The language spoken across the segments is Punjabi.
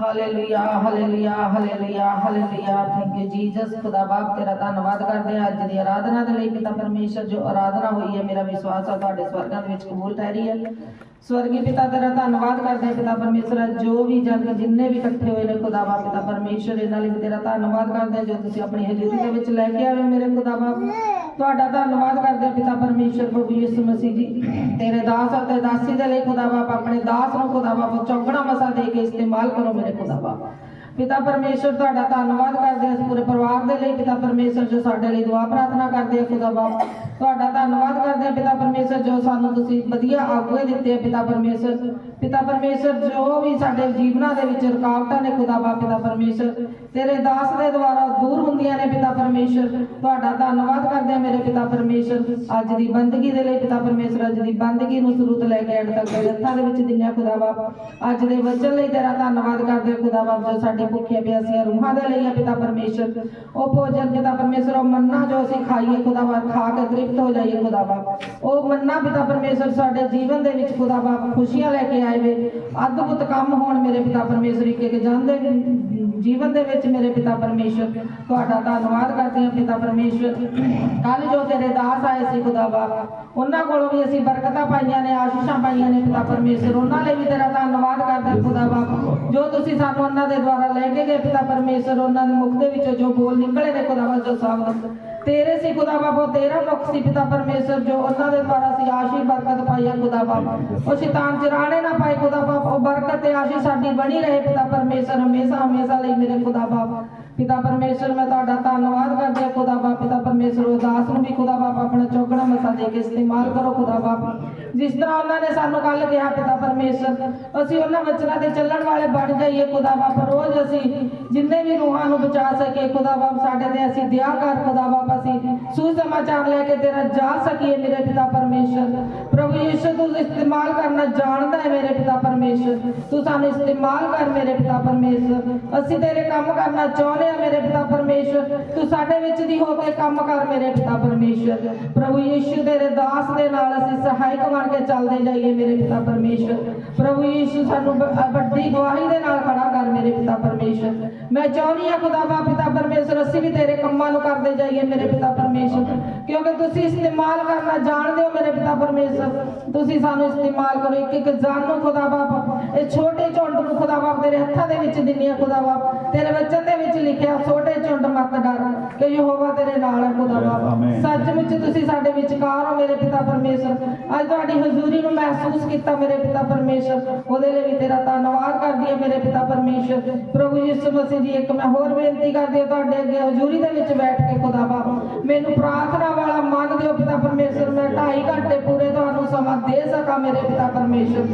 Hallelujah hallelujah hallelujah hallelujah thank you Jesus ਖੁਦਾ ਬਾਪ ਤੇਰਾ ਧੰਨਵਾਦ ਕਰਦੇ ਹਾਂ ਅੱਜ ਦੀ ਆਰਾਧਨਾ ਦੇ ਲਈ ਪਿਤਾ ਪਰਮੇਸ਼ਰ ਜੋ ਆਰਾਧਨਾ ਹੋਈ ਹੈ, ਮੇਰਾ ਵਿਸ਼ਵਾਸ ਹੈ ਤੁਹਾਡੇ ਸਵਰਗਾਂ ਦੇ ਵਿੱਚ ਕਬੂਲ ਠਹਿਰੀ ਹੈ। ਸਵਰਗੀ ਪਿਤਾ, ਤੇਰਾ ਧੰਨਵਾਦ ਕਰਦੇ ਪਿਤਾ ਪਰਮੇਸ਼ਰ ਜੋ ਵੀ ਜਨ ਜਿੰਨੇ ਵੀ ਇਕੱਠੇ ਹੋਏ ਨੇ, ਖੁਦਾ ਬਾਪ, ਪਿਤਾ ਪਰਮੇਸ਼ਰ, ਇਹਨਾਂ ਲਈ ਤੇਰਾ ਧੰਨਵਾਦ ਕਰਦੇ ਜੋ ਤੁਸੀਂ ਆਪਣੀ ਹਜ਼ੂਰੀ ਦੇ ਵਿੱਚ ਲੈ ਕੇ ਆਏ ਮੇਰੇ ਖੁਦਾ ਬਾਪ। ਤੁਹਾਡਾ ਧੰਨਵਾਦ ਕਰਦੇ ਪਿਤਾ ਪਰਮੇਸ਼ਰ ਪ੍ਰਭੂ ਯਿਸੂ ਮਸੀਹ ਜੀ। ਤੇਰੇ ਦਾਸ ਅਤੇ ਦਾਸੀ ਦੇ ਲਈ ਖੁਦਾ ਬਾਪ, ਆਪਣੇ ਦਾਸ ਨੂੰ ਖੁਦਾ ਬਾਪ ਚੌਗਣਾ ਮਸਾ ਦੇ ਕੇ ਇਸਤੇਮਾਲ ਕਰੋ ਮੇਰੇ ਖੁਦਾ ਬਾਪ। ਪਿਤਾ ਪਰਮੇਸ਼ਰ, ਤੁਹਾਡਾ ਧੰਨਵਾਦ ਕਰਦੇ ਹਾਂ ਪੂਰੇ ਪਰਿਵਾਰ ਦੇ ਲਈ। ਪਿਤਾ ਪਰਮੇਸ਼ਰ ਜੋ ਸਾਡੇ ਲਈ ਦੁਆ ਪ੍ਰਾਰਥਨਾ ਕਰਦੇ ਆ ਖੁਦਾ ਬਾਪ। ਤੁਹਾਡਾ ਧੰਨਵਾਦ ਕਰਦੇ ਹਾਂ ਪਿਤਾ ਪਰਮੇਸ਼ਰ ਜੋ ਸਾਨੂੰ ਤੁਸੀਂ ਵਧੀਆ ਆਗੂਏ ਦਿੱਤੇ ਆ ਪਿਤਾ ਪਰਮੇਸ਼ਰ। ਪਿਤਾ ਪਰਮੇਸ਼ਰ ਜੋ ਵੀ ਸਾਡੇ ਜੀਵਨਾਂ ਦੇ ਵਿੱਚ ਰੁਕਾਵਟਾਂ ਨੇ ਖੁਦਾ ਬਾਪ, ਪਿਤਾ ਪਰਮੇਸ਼ਰ ਤੇਰੇ ਦਾਸ ਦੇ ਦੁਆਰਾ ਦੂਰ ਹੁੰਦੀਆਂ ਨੇ ਪਿਤਾ ਪਰਮੇਸ਼ਰ। ਤੁਹਾਡਾ ਧੰਨਵਾਦ ਕਰਦੇ ਹਾਂ ਮੇਰੇ ਪਿਤਾ ਪਰਮੇਸ਼ਰ। ਅੱਜ ਦੀ ਬੰਦਗੀ ਦੇ ਲਈ ਪਿਤਾ ਪਰਮੇਸ਼ਰ, ਅੱਜ ਦੀ ਬੰਦਗੀ ਨੂੰ ਸਰੂਤ ਲੈ ਕੇ ਐਂਡ ਤੱਕ ਦੇ ਹੱਥਾਂ ਦੇ ਵਿੱਚ ਦਿੰਨੇ ਖੁਦਾ ਬਾਪ। ਅੱਜ ਦੇ ਵਚਨ ਲਈ ਤੇਰਾ ਧੰਨਵਾਦ ਕਰਦੇ ਹਾਂ ਖੁਦਾ ਬਾਪ, ਜੋ ਸਾਡੇ ਭੁੱਖੇ ਪਿਆਸੀਆਂ ਰੂਹਾਂ ਦੇ ਲਈ ਹੈ ਪਿਤਾ ਪਰਮੇਸ਼ਰ। ਉਹ ਭੋਜਨ ਪਿਤਾ ਪਰਮੇਸ਼ਰ, ਉਹ ਮੰਨਾ ਜੋ ਅਸੀਂ ਖਾਈਏ ਖੁਦਾ ਬਾਪ, ਖਾ ਕੇ ਤ੍ਰਿਪਤ ਹੋ ਜਾਈਏ ਖੁਦਾ ਬਾਪ। ਉਹ ਮੰਨਾ ਪਿਤਾ ਪਰਮੇਸ਼ਰ ਸਾਡੇ ਜੀਵਨ ਦੇ ਵਿੱਚ ਖੁਦਾ ਬਾਪ ਖੁਸ਼ੀਆਂ ਲੈ ਕੇ ਆਏ ਵੇ। ਅਦਭੁਤ ਕੰਮ ਹੋਣ ਮੇਰੇ ਪਿਤਾ ਪਰਮੇਸ਼ਰ ਇੱਕ ਇੱਕ ਜਾਂਦੇ ਜੀਵਨ ਦੇ ਵਿੱਚ ਮੇਰੇ ਪਿਤਾ ਪਰਮੇਸ਼ਰ, ਤੁਹਾਡਾ ਧੰਨਵਾਦ ਕਰਦੇ ਹਾਂ ਪਿਤਾ ਪਰਮੇਸ਼ਰ। ਕੱਲ ਜੋ ਤੇਰੇ ਦਾਸ ਆਏ ਸੀ ਖੁਦਾ ਬਾਪ ਉਹਨਾਂ ਕੋਲੋਂ ਵੀ ਅਸੀਂ ਬਰਕਤਾਂ ਪਾਈਆਂ ਨੇ, ਆਸ਼ੀਸ਼ਾਂ ਪਾਈਆਂ ਨੇ ਪਿਤਾ ਪਰਮੇਸ਼ਰ। ਉਹਨਾਂ ਲਈ ਵੀ ਤੇਰਾ ਧੰਨਵਾਦ ਕਰਦੇ ਹਾਂ ਖੁਦਾ ਬਾਪ ਜੋ ਤੁਸੀਂ ਸਾਨੂੰ ਉਹਨਾਂ ਦੇ ਦੁਆਰਾ ਲੈ ਕੇ ਗਏ ਪਿਤਾ ਪਰਮੇਸ਼ਰ, ਉਹਨਾਂ ਦੇ ਮੁਖ ਦੇ ਵਿੱਚੋਂ ਜੋ ਬੋਲ ਨਿਕਲੇ ਨੇ ਖੁਦਾ ਬਾਪ ਜੋ ਸਾਬਤ। ਤੇਰੇ ਸੀ ਖੁਦਾ ਬਾਪ ਉਹ ਤੇਰਾ ਮੁਖ ਸੀ ਪਿਤਾ ਪਰਮੇਸ਼ਰ, ਜੋ ਉਹਨਾਂ ਦੇ ਦੁਆਰਾ ਸੀ ਬਰਕਤ ਪਾਈ ਹੈ ਖੁਦਾ ਬਾਪ ਉਹ ਸ਼ੈਤਾਨ ਚਰਾਣੇ ਨਾ ਪਾਏ ਖੁਦਾ ਬਾਪ ਉਹ ਬਰਕਤ ਤੇ ਆਸ਼ੀਰ ਸਾਡੀ ਬਣੀ ਰਹੇ ਪਿਤਾ ਪਰਮੇਸ਼ਰ ਹਮੇਸ਼ਾ ਹਮੇਸ਼ਾ ਲਈ ਮੇਰੇ ਖੁਦਾ ਬਾਪ ਪਿਤਾ ਪਰਮੇਸ਼ਰ ਮੈਂ ਤੁਹਾਡਾ ਧੰਨਵਾਦ ਕਰਦੀ ਹਾਂ ਖੁਦਾ ਬਾਪ ਪਿਤਾ ਪਰਮੇਸ਼ਰ ਉਹ ਦਾਸ ਨੂੰ ਵੀ ਖੁਦਾ ਬਾਪ ਆਪਣਾ ਚੌਕੜਾ ਮਸਾ ਦੇ ਕੇ ਇਸਤੇਮਾਲ ਕਰੋ ਖੁਦਾ ਬਾਪ ਜਿਸ ਤਰ੍ਹਾਂ ਉਹਨਾਂ ਨੇ ਸਾਨੂੰ ਕੱਲ ਕਿਹਾ ਪਿਤਾ ਪਰਮੇਸ਼ਰ, ਅਸੀਂ ਉਹਨਾਂ ਵਚਨਾਂ ਤੇ ਚੱਲਣ ਵਾਲੇ ਬਣ ਜਾਈਏ ਖੁਦਾ ਬਾਪ ਅਸੀਂ ਜਿੰਨੇ ਵੀ ਰੂਹਾਂ ਨੂੰ ਬਚਾ ਸਕੇ ਖੁਦਾ ਸਾਡੇ ਤੇ ਅਸੀਂ ਦਿਆ ਕਰ, ਖੁਦਾ ਅਸੀਂ ਸੁਸਮਾਚਾਰ ਲੈ ਕੇ ਤੇਰਾ ਜਾ ਸਕੀਏ ਮੇਰੇ ਪਿਤਾ ਪਰਮੇਸ਼ਰ। ਪ੍ਰਭੂ ਯਿਸੂ, ਤੂੰ ਇਸਤੇਮਾਲ ਕਰਨਾ ਜਾਣਦਾ ਹੈ ਮੇਰੇ ਪਿਤਾ ਪਰਮੇਸ਼ਰ। ਤੂੰ ਸਾਨੂੰ ਇਸਤੇਮਾਲ ਕਰ ਮੇਰੇ ਪਿਤਾ ਪਰਮੇਸ਼ਰ। ਅਸੀਂ ਤੇਰੇ ਕੰਮ ਕਰਨਾ ਚਾਹੁੰਦੇ ਹਾਂ ਮੇਰੇ ਪਿਤਾ ਪਰਮੇਸ਼ਰ। ਤੂੰ ਸਾਡੇ ਵਿੱਚ ਦੀ ਹੋ ਕੇ ਕੰਮ ਕਰ ਮੇਰੇ ਪਿਤਾ ਪਰਮੇਸ਼ਰ। ਪ੍ਰਭੂ ਯਿਸੂ ਤੇਰੇ ਦਾਸ ਦੇ ਨਾਲ ਅਸੀਂ ਸਹਾਇਕ ਬਣ ਕੇ ਚੱਲਦੇ ਜਾਈਏ ਮੇਰੇ ਪਿਤਾ ਪਰਮੇਸ਼ਰ। ਪ੍ਰਭੂ ਯੀਸ਼ੂ ਸਾਨੂੰ ਵੱਡੀ ਗਵਾਹੀ ਦੇ ਨਾਲ ਖੜਾ ਕਰ ਮੇਰੇ ਪਿਤਾ ਪਰਮੇਸ਼ਰ। ਮੈਂ ਚਾਹੁੰਦੀ ਹਾਂ ਕੁਦਾਬਾ ਪਿਤਾ ਪਰਮੇਸ਼ਰ, ਅਸੀਂ ਵੀ ਤੇਰੇ ਕੰਮਾਂ ਨੂੰ ਕਰਦੇ ਜਾਈਏ ਮੇਰੇ ਪਿਤਾ ਪਰਮੇਸ਼ਰ। ਕਿਉਂਕਿ ਤੁਸੀਂ ਇਸਤੇਮਾਲ ਕਰਨਾ ਜਾਣਦੇ ਹੋ ਮੇਰੇ ਪਿਤਾ ਪਰਮੇਸ਼ਰ। ਤੁਸੀਂ ਸਾਨੂੰ ਇਸਤੇਮਾਲ ਕਰੋ। ਇੱਕ ਇੱਕ ਜਾਨ ਨੂੰ ਖੁਦਾ ਬਾਪ ਇਹ ਛੋਟੇ ਝੁੰਡ ਨੂੰ ਖੁਦਾ ਬਾਪ ਤੇਰੇ ਹੱਥਾਂ ਦੇ ਵਿੱਚ ਦਿੰਨੀ ਆ ਖੁਦਾ ਬਾਪ। ਤੇਰੇ ਵਚਨ ਦੇ ਵਿੱਚ ਲਿਖਿਆ ਛੋਟੇ ਝੁੰਡ ਮਤ ਡਰ ਕਿ ਯਹੋਵਾ ਤੇਰੇ ਨਾਲ ਹੈ ਖੁਦਾ ਬਾਪ। ਸੱਚਮੁੱਚ ਤੁਸੀਂ ਸਾਡੇ ਵਿਚਕਾਰ ਹੋ ਮੇਰੇ ਪਿਤਾ ਪਰਮੇਸ਼ਰ। ਅੱਜ ਤੁਹਾਡੀ ਹਜ਼ੂਰੀ ਨੂੰ ਮਹਿਸੂਸ ਕੀਤਾ ਮੇਰੇ ਪਿਤਾ ਪਰਮੇਸ਼ਰ। ਉਹਦੇ ਲਈ ਵੀ ਤੇਰਾ ਧੰਨਵਾਦ ਕਰਦੀ ਹਾਂ ਮੇਰੇ ਪਿਤਾ ਪਰਮੇਸ਼ਰ। ਪ੍ਰਭੂ ਯਿਸੂ ਮਸੀਹ ਜੀ ਇੱਕ ਮੈਂ ਹੋਰ ਬੇਨਤੀ ਕਰਦੀ ਹਾਂ ਤੁਹਾਡੇ ਅੱਗੇ ਹਜ਼ੂਰੀ ਦੇ ਵਿੱਚ ਬੈਠ ਕੇ ਖੁਦਾ ਬਾਪ ਮੈਨੂੰ ਪ੍ਰਾਰਥਨਾ ਵਾਲਾ ਮਨ ਦਿਓ ਪਿਤਾ ਪਰਮੇਸ਼ਰ, ਮੈਂ 2.5 ਘੰਟੇ ਪੂਰੇ ਤੁਹਾਨੂੰ ਸਮਾਂ ਦੇ ਸਕਾਂ ਮੇਰੇ ਪਿਤਾ ਪਰਮੇਸ਼ਰ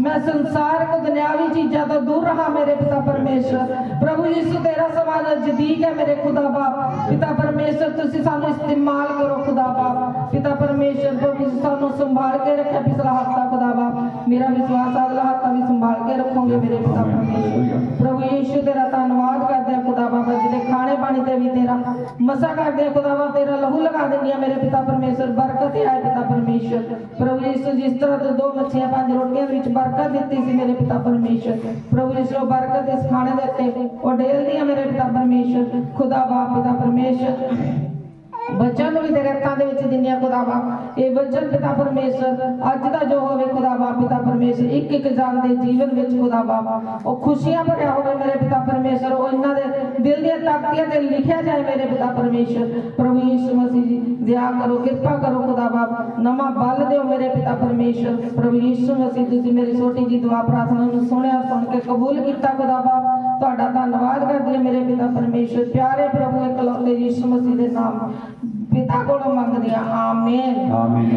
ਮੈਂ ਸੰਸਾਰਕ ਦੁਨਿਆਵੀ ਚੀਜ਼ਾਂ ਤੋਂ ਦੂਰ ਰਹਾ ਮੇਰੇ ਪਿਤਾ ਪਰਮੇਸ਼ਰ। ਪ੍ਰਭੂ ਯਿਸੂ, ਤੇਰਾ ਸਮਾਂ ਨਜ਼ਦੀਕ ਹੈ ਮੇਰੇ ਖੁਦਾ ਬਾਪ। ਪਿਤਾ ਪਰਮੇਸ਼ਰ, ਤੁਸੀਂ ਸਾਨੂੰ ਇਸਤੇਮਾਲ ਕਰੋ ਖੁਦਾ ਬਾਪ। ਪਿਤਾ ਪਰਮੇਸ਼ਰ, ਪ੍ਰਭੂ ਤੁਸੀਂ ਸਾਨੂੰ ਸੰਭਾਲ ਕੇ ਰੱਖਿਆ ਪਿਛਲਾ ਹਫਤਾ ਖੁਦਾ ਬਾਪ। ਮੇਰਾ ਵਿਸ਼ਵਾਸ ਅਗਲਾ ਹਫਤਾ ਵੀ ਸੰਭਾਲ ਕੇ ਰੱਖੋਗੇ ਮੇਰੇ ਪਿਤਾ ਪਰਮੇਸ਼ਰ। ਪ੍ਰਭੂ ਯਿਸੂ, ਤੇਰਾ ਧੰਨਵਾਦ ਕਰ ਕਰਦੇ ਹਾਂ ਖੁਦਾ ਬਾਬਾ ਜਿਹਦੇ ਖਾਣੇ ਪਾਣੀ ਤੇ ਵੀ ਤੇਰਾ ਮਸਾ ਕਰਦੇ ਹਾਂ ਖੁਦਾ ਬਾਬਾ ਤੇਰਾ ਲਹੂ ਲਗਾ ਦਿੰਦੀ ਹਾਂ ਮੇਰੇ ਪਿਤਾ ਪਰਮੇਸ਼ਰ, ਬਰਕਤ ਹੈ ਪਿਤਾ ਪਰਮੇਸ਼ਰ। ਪ੍ਰਭੂ ਯਿਸੂ, ਜਿਸ ਤਰ੍ਹਾਂ ਤੂੰ ਦੋ ਮੱਛੀਆਂ, ਪੰਜ ਰੋਟੀਆਂ ਦੇ ਵਿੱਚ ਬਰਕਤ ਦਿੱਤੀ ਸੀ ਮੇਰੇ ਪਿਤਾ ਪਰਮੇਸ਼ਰ, ਪ੍ਰਭੂ ਯਿਸੂ ਬਰਕਤ ਇਸ ਖਾਣੇ ਦੇ ਉੱਤੇ, ਉਹ ਡੇਲਦੀ ਆ ਮੇਰੇ ਪਿਤਾ ਪਰਮੇਸ਼ਰ, ਖੁਦਾ ਬਾਪ ਪਿਤਾ ਪਰਮੇਸ਼ਰ। ਬੱਚਿਆਂ ਨੂੰ ਵੀ ਤੇਰੇ ਹੱਥਾਂ ਦੇ ਵਿੱਚ ਦਿੰਦੀਆਂ ਖੁਦਾ ਇਹ ਬੱਚਨ ਪਿਤਾ ਪਰਮੇਸ਼ਰ, ਅੱਜ ਦਾ ਜੋ ਹੋਵੇ ਖੁਦਾ ਪਿਤਾ ਪਰਮੇਸ਼ਰ, ਇੱਕ ਇੱਕ ਜਾਨ ਦੇ ਜੀਵਨ ਵਿੱਚ ਖੁਦਾ ਉਹ ਖੁਸ਼ੀਆਂ ਭਰਿਆ ਹੋਵੇ ਮੇਰੇ ਪਿਤਾ ਪਰਮੇਸ਼ਰ, ਉਹ ਇਹਨਾਂ ਦੇ ਦਿਲ ਦੀਆਂ ਤਾਕਤੀਆਂ ਤੇ ਲਿਖਿਆ ਜਾਏ ਮੇਰੇ ਪਿਤਾ ਪਰਮੇਸ਼ਰ। ਪ੍ਰਭੂ ਯਿਸੂ ਮਸੀਹ ਜੀ, ਦਇਆ ਕਰੋ, ਕਿਰਪਾ ਕਰੋ ਖੁਦਾ ਨਵਾਂ ਬਲ ਦਿਓ ਮੇਰੇ ਪਿਤਾ ਪਰਮੇਸ਼ਰ। ਪ੍ਰਭੂ ਯਿਸੂ ਮਸੀਹ ਤੁਸੀਂ ਮੇਰੀ ਛੋਟੀ ਜੀ ਦੁਆ ਪ੍ਰਾਰਥਨਾ ਨੂੰ ਸੁਣਿਆ, ਸੁਣ ਕੇ ਕਬੂਲ ਕੀਤਾ ਖੁਦਾ ਤੁਹਾਡਾ ਧੰਨਵਾਦ ਕਰਦੀ ਹਾਂ ਮੇਰੇ ਪਿਤਾ ਪਰਮੇਸ਼ਰ। ਪਿਆਰੇ ਪ੍ਰਭੂ ਇਕਲੌਤੇ ਯਿਸੂ ਮਸੀਹ ਦੇ ਨਾਮ। ਪਿਤਾ ਕੋਲੋਂ ਮੰਗਦੀ ਆ ਆਮੇਨ। ਆਮੀਨ